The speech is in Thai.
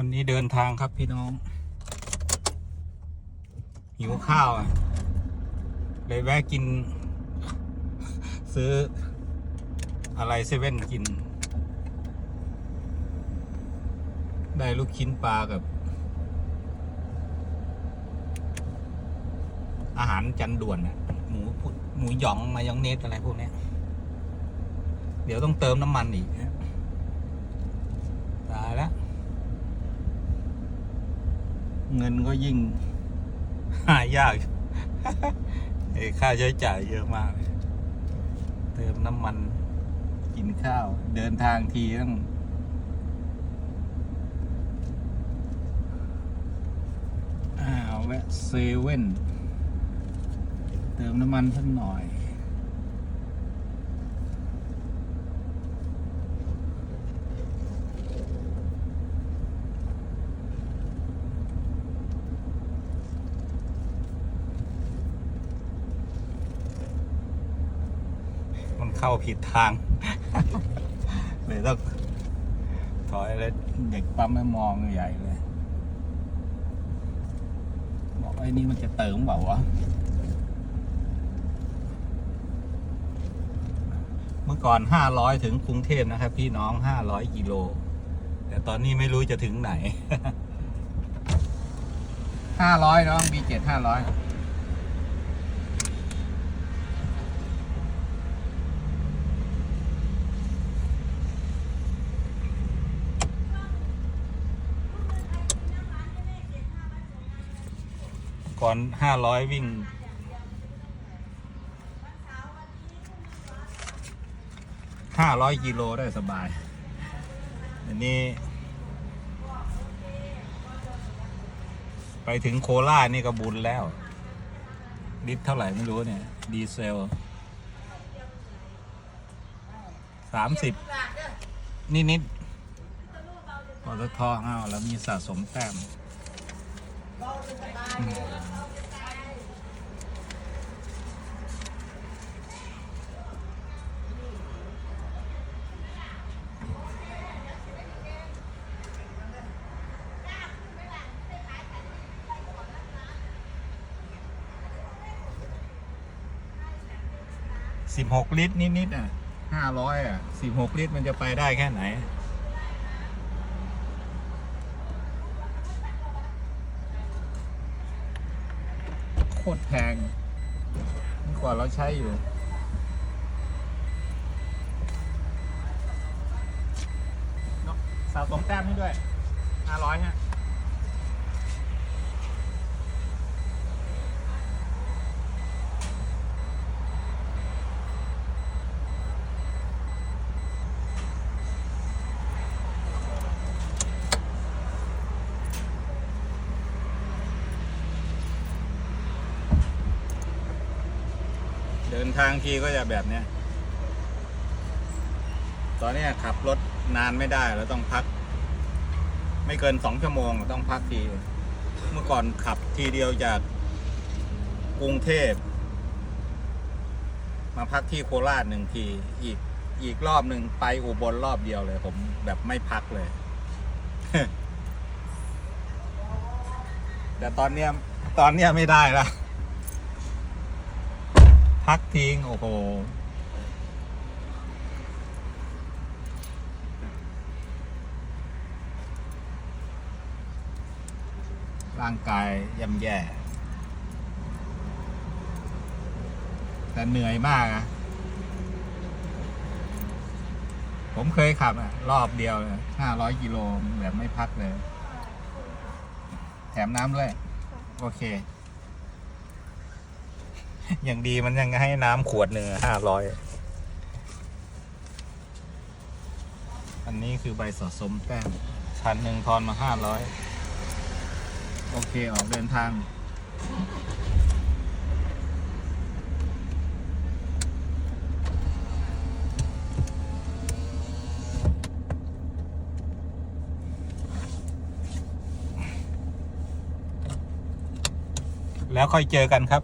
วันนี้เดินทางครับพี่น้อง หิวข้าวอะ เลยแวะกิน ซื้ออะไรเซเว่นกิน ได้ลูกชิ้นปลากับ อาหารจันด่วนอะ หมูหมูหยองมายองเนสอะไรพวกเนี้ยเดี๋ยวต้องเติมน้ำมันอีกนะตายแล้ว เงินก็ยิ่ง หายากเอ้ค่าใช้จ่ายเยอะมากเลยเติมน้ำมัน กินข้าว เดินทางทีต้องอ้าแวะเซเว่น เติมน้ำมันสักหน่อย มัน เข้าผิดทาง เลยต้องถอยแล้วเด็กปั๊มไม่มองใหญ่เลย บอกไอ้นี่มันจะเติมเปล่าวะ เมื่อก่อนห้าร้อยถึงกรุงเทพนะครับ พี่น้องห้าร้อยกิโล แต่ตอนนี้ไม่รู้จะถึงไหนห้าร้อยน้องบีเจ็ดห้าร้อย อนห้าร้อยวิ่ง ห้าร้อยกิโลได้สบาย อันนี้ ไปถึงโคราชนี่ก็บุญแล้ว ลิตรเท่าไหร่ไม่รู้เนี่ย ดีเซลสามสิบนิดนิดๆปตทอ้าวแล้วมีสะสมแต้ม สิบหกลิตรนิดๆอะห้าร้อยอะสิบหกลิตรมันจะไปได้แค่ไหน โคตรแพงนี่กว่าเราใช้อยู่สาวสมแต้มให้ด้วยห้าร้อยฮะ เดินทางทีก็จะแบบเนี้ย ตอนนี้ขับรถนานไม่ได้เราต้องพัก ไม่เกินสองชั่วโมงต้องพักที เมื่อก่อนขับทีเดียวจากกรุงเทพ มาพักที่โคราชหนึ่งที อีกอีกรอบหนึ่งไปอุบลรอบเดียวเลย ผมแบบไม่พักเลย แต่ตอนเนี้ยตอนเนี้ยไม่ได้ละ พักทิ้งโอ้โหร่างกายย่ำแย่ แต่เหนื่อยมากอะผมเคยขับอะรอบเดียวห้าร้อยกิโลแบบไม่พักเลย แถมน้ำด้วย โอเค อย่างดีมันยังให้น้ำขวดหนึ่งห้าร้อยอันนี้คือใบสะสมแต้มชั้นหนึ่งทอนมาห้าร้อยโอเคออกเดินทาง แล้วค่อยเจอกันครับ